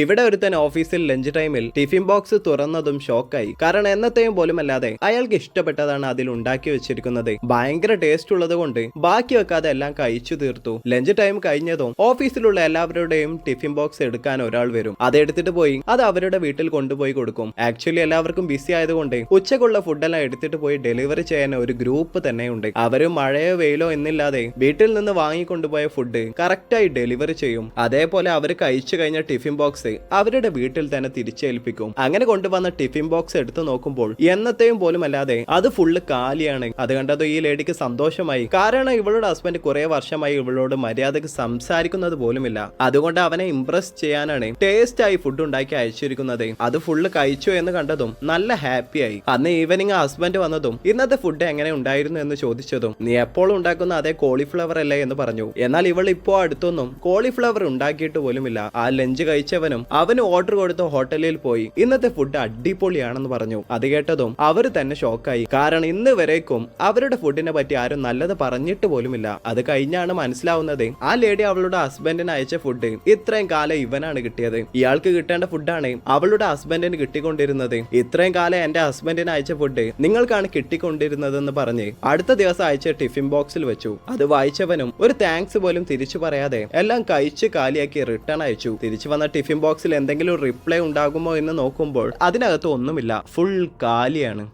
ഇവിടെ ഒരുത്തൻ ഓഫീസിൽ ലഞ്ച് ടൈമിൽ ടിഫിൻ ബോക്സ് തുറന്നതും ഷോക്കായി. കാരണം എന്നത്തെയും പോലും അല്ലാതെ അയാൾക്ക് ഇഷ്ടപ്പെട്ടതാണ് അതിൽ ഉണ്ടാക്കി വെച്ചിരിക്കുന്നത്. ഭയങ്കര ടേസ്റ്റ് ഉള്ളത് കൊണ്ട് ബാക്കി വെക്കാതെ എല്ലാം കഴിച്ചു തീർത്തു. ലഞ്ച് ടൈം കഴിഞ്ഞതും ഓഫീസിലുള്ള എല്ലാവരുടെയും ടിഫിൻ ബോക്സ് എടുക്കാൻ ഒരാൾ വരും. അത് എടുത്തിട്ട് പോയി അത് അവരുടെ വീട്ടിൽ കൊണ്ടുപോയി കൊടുക്കും. ആക്ച്വലി എല്ലാവർക്കും ബിസി ആയതുകൊണ്ട് ഉച്ചക്കുള്ള ഫുഡെല്ലാം എടുത്തിട്ട് പോയി ഡെലിവറി ചെയ്യാൻ ഒരു ഗ്രൂപ്പ് തന്നെ ഉണ്ട് അവർ മഴയോ വെയിലോ എന്നില്ലാതെ വീട്ടിൽ നിന്ന് വാങ്ങിക്കൊണ്ടുപോയ ഫുഡ് കറക്റ്റായി ഡെലിവറി ചെയ്യും. അതേപോലെ അവർ കഴിച്ചു കഴിഞ്ഞ ടിഫിൻ ബോക്സ് അവരുടെ വീട്ടിൽ തന്നെ തിരിച്ചേൽപ്പിക്കും. അങ്ങനെ കൊണ്ടുവന്ന ടിഫിൻ ബോക്സ് എടുത്തു നോക്കുമ്പോൾ എന്നത്തെയും പോലും അല്ലാതെ അത് ഫുള്ള് കാലിയാണ്. അത് കണ്ടത് ഈ ലേഡിക്ക് സന്തോഷമായി. കാരണം ഇവളുടെ ഹസ്ബൻഡ് കുറെ വർഷമായി ഇവളോട് മര്യാദയ്ക്ക് സംസാരിക്കുന്നത് പോലുമില്ല. അതുകൊണ്ട് അവനെ ഇംപ്രസ് ചെയ്യാനാണ് ടേസ്റ്റ് ആയി ഫുഡ് ഉണ്ടാക്കി അയച്ചിരിക്കുന്നത്. അത് ഫുള്ള് കഴിച്ചു എന്ന് കണ്ടതും നല്ല ഹാപ്പിയായി അന്ന് ഈവനിങ് ഹസ്ബൻഡ് വന്നതും ഇന്നത്തെ ഫുഡ് എങ്ങനെ ഉണ്ടായിരുന്നു എന്ന് ചോദിച്ചതും നീ എപ്പോഴും ഉണ്ടാക്കുന്ന അതേ കോളിഫ്ലവർ അല്ലേ? എന്ന് പറഞ്ഞു. എന്നാൽ ഇവൾ ഇപ്പോ അടുത്തൊന്നും കോളിഫ്ലവർ ഉണ്ടാക്കിയിട്ട് പോലുമില്ല. ആ ലഞ്ച് കഴിച്ചവനും അവന് ഓർഡർ കൊടുത്ത ഹോട്ടലിൽ പോയി. ഇന്നത്തെ ഫുഡ് അടിപൊളിയാണെന്ന് പറഞ്ഞു. അത് കേട്ടതും അവർ തന്നെ ഷോക്കായി കാരണം ഇന്ന് വരേക്കും അവരുടെ ഫുഡിനെ പറ്റി ആരും നല്ലത് പറഞ്ഞിട്ട് പോലുമില്ല. അത് കഴിഞ്ഞാണ് മനസ്സിലാവുന്നത് ആ ലേഡി അവളുടെ ഹസ്ബൻഡിന് അയച്ച ഫുഡ് ഇത്രയും കാലം ഇവനാണ് കിട്ടിയത്. ഇയാൾക്ക് കിട്ടേണ്ട ഫുഡാണ് അവളുടെ ഹസ്ബൻഡിന് കിട്ടിക്കൊണ്ടിരുന്നത്. ഇത്രയും കാലം എന്റെ ഹസ്ബൻഡിന് അയച്ച ഫുഡ് നിങ്ങൾക്കാണ് കിട്ടിക്കൊണ്ടിരുന്നതെന്ന് പറഞ്ഞ് അടുത്ത ദിവസം അയച്ച ടിഫിൻ ബോക്സിൽ വെച്ചു. അത് വായിച്ചവനും ഒരു താങ്ക്സ് പോലും തിരിച്ചു പറയാതെ എല്ലാം കഴിച്ച് കാലിയാക്കി റിട്ടേൺ അയച്ചു. തിരിച്ചു വന്ന ടിഫിൻ ബോക്സിൽ എന്തെങ്കിലും റിപ്ലൈ ഉണ്ടാകുമോ എന്ന് നോക്കുമ്പോൾ അതിനകത്ത് ഒന്നുമില്ല. ഫുൾ കാലിയാണ്.